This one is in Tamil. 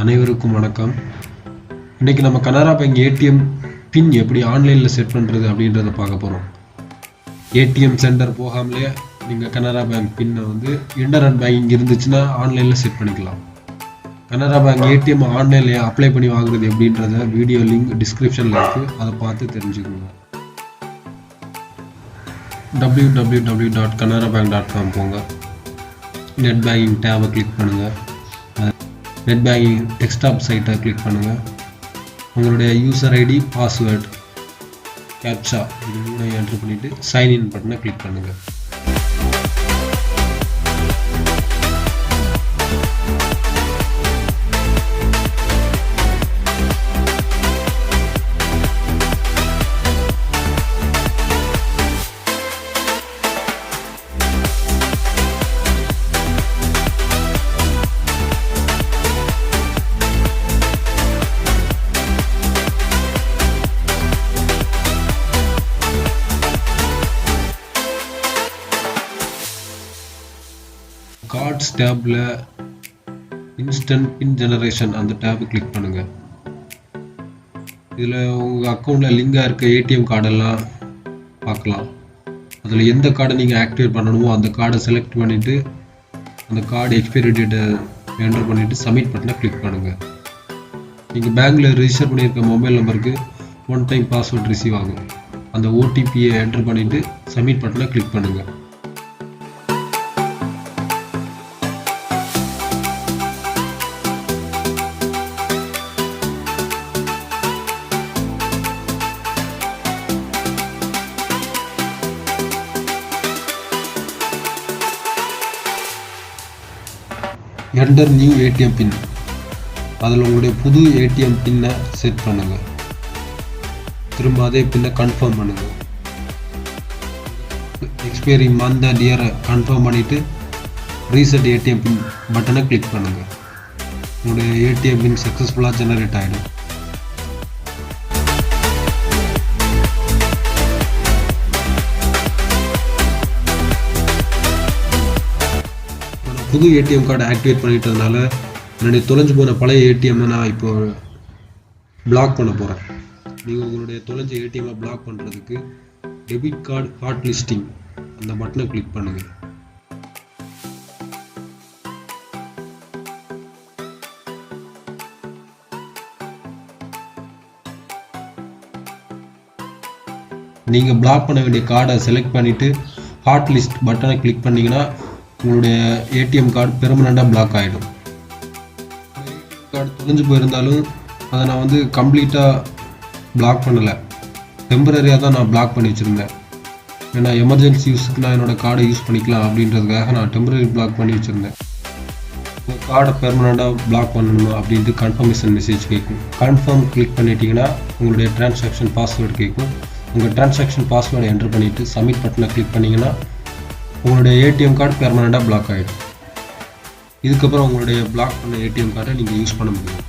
அனைவருக்கும் வணக்கம். இன்றைக்கி நம்ம கனரா பேங்க் ஏடிஎம் பின் எப்படி ஆன்லைனில் செட் பண்ணுறது அப்படின்றத பார்க்க போகிறோம் ஏடிஎம் சென்டர் போகாமலே நீங்கள் கனரா பேங்க் பின்னை வந்து இன்டர்நெட் பேங்கிங் இருந்துச்சுன்னா ஆன்லைனில் செட் பண்ணிக்கலாம். கனரா பேங்க் ஏடிஎம் ஆன்லைனில் அப்ளை பண்ணி வாங்குறது எப்படின்றத வீடியோ லிங்க் டிஸ்கிரிப்ஷனில் இருக்குது அதை பார்த்து தெரிஞ்சுக்கோங்க. W W W dot Canara bank. Dot com போங்க நெட் பேங்கிங் டேபை கிளிக் பண்ணுங்கள் நெட் பேங்கிங் டெஸ்க்டாப் சைட்டை கிளிக் பண்ணுங்கள் உங்களுடைய யூசர் ஐடி பாஸ்வேர்ட் கேப்சா இது மூணு என்ட்ரு பண்ணிவிட்டு சைன்இன் பட்டனை கிளிக் பண்ணுங்கள் ஷார்ட்ஸ் டேப்பில் இன்ஸ்டன்ட் பின் ஜெனரேஷன் அந்த டேபு கிளிக் பண்ணுங்கள் இதில் உங்கள் அக்கௌண்ட்டில் லிங்காக இருக்க ஏடிஎம் கார்டெல்லாம் பார்க்கலாம். அதில் எந்த கார்டை நீங்கள் ஆக்டிவேட் பண்ணணுமோ அந்த கார்டை செலக்ட் பண்ணிவிட்டு அந்த கார்டு எக்ஸ்பைரி டேட்டை என்டர் பண்ணிவிட்டு சப்மிட் பட்டனை கிளிக் பண்ணுங்கள் நீங்கள் பேங்க்கில் ரிஜிஸ்டர் பண்ணியிருக்க மொபைல் நம்பருக்கு ஒன் டைம் பாஸ்வேர்ட் ரிசீவ் ஆகும். அந்த ஓடிபியை என்டர் பண்ணிவிட்டு சப்மிட் பட்டனை கிளிக் பண்ணுங்கள் என்டர் நியூ ஏடிஎம் பின் அதில் உங்களுடைய புது ஏடிஎம் பின்னை செட் பண்ணுங்கள் திரும்ப அதே பின்னை கன்ஃபார்ம் பண்ணுங்கள் எக்ஸ்பைரி மந்த் அண்ட் இயரை கன்ஃபார்ம் பண்ணிவிட்டு ரீசெட் ஏடிஎம் பின் பட்டனை கிளிக் பண்ணுங்கள் உங்களுடைய ஏடிஎம் பின் சக்ஸஸ்ஃபுல்லாக ஜெனரேட் ஆகிடும் புது ஏடிஎம் கார்டை ஆக்டிவேட் பண்ணிட்டதுனால என்னுடைய தொலைஞ்சு போன பழைய ஏடிஎம்மை நான் இப்போ பிளாக் பண்ண போகிறேன் நீங்கள் உங்களுடைய தொலைஞ்ச ஏடிஎம்மை பிளாக் பண்ணுறதுக்கு டெபிட் கார்டு ஹாட் லிஸ்டிங் அந்த பட்டனை கிளிக் பண்ணுங்கள் நீங்கள் பிளாக் பண்ண வேண்டிய கார்டை செலக்ட் பண்ணிவிட்டு ஹாட் லிஸ்ட் பட்டனை கிளிக் பண்ணிங்கன்னா உங்களுடைய ஏடிஎம் கார்டு பெர்மனெண்ட்டாக பிளாக் ஆகிடும் கார்டு தொலைஞ்சு போயிருந்தாலும் அதை நான் வந்து கம்ப்ளீட்டாக பிளாக் பண்ணலை. டெம்பரரியாக தான் நான் பிளாக் பண்ணி வச்சுருந்தேன். ஏன்னா எமர்ஜென்சி யூஸுக்கு நான் என்னோடய கார்டை யூஸ் பண்ணிக்கலாம் அப்படின்றதுக்காக நான் டெம்பரரி பிளாக் பண்ணி வச்சுருந்தேன். உங்கள் கார்டை பெர்மனெண்ட்டாக பிளாக் பண்ணணுமா அப்படின்ட்டு கன்ஃபர்மேஷன் மெசேஜ் கேட்கும். கன்ஃபார்ம் கிளிக் பண்ணிட்டீங்கன்னா உங்களுடைய டிரான்சாக்ஷன் பாஸ்வேர்டு கேட்கும். உங்கள் டிரான்சாக்ஷன் பாஸ்வேர்டை என்டர் பண்ணிவிட்டு சப்மிட் பட்டனை கிளிக் பண்ணிங்கன்னா உங்களுடைய ஏடிஎம் கார்டு பெர்மனெண்ட்டாக பிளாக் ஆகிடும் இதுக்கப்புறம் உங்களுடைய பிளாக் பண்ண ஏடிஎம் கார்டை நீங்கள் யூஸ் பண்ண முடியும்.